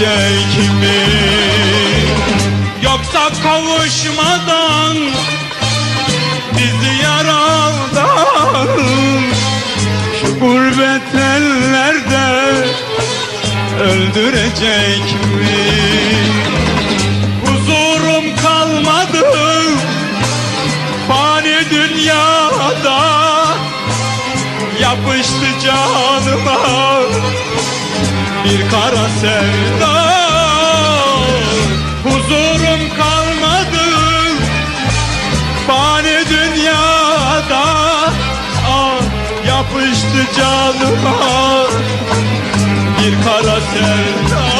gelecek mi? Yoksa kavuşmadan bizi yaraldan şu gurbet ellerde öldürecek mi? Huzurum kalmadı fani dünyada yapıştı canıma bir kara sevda. Huzurum kalmadı. Fani dünyada Ah yapıştı canıma. Bir kara sevda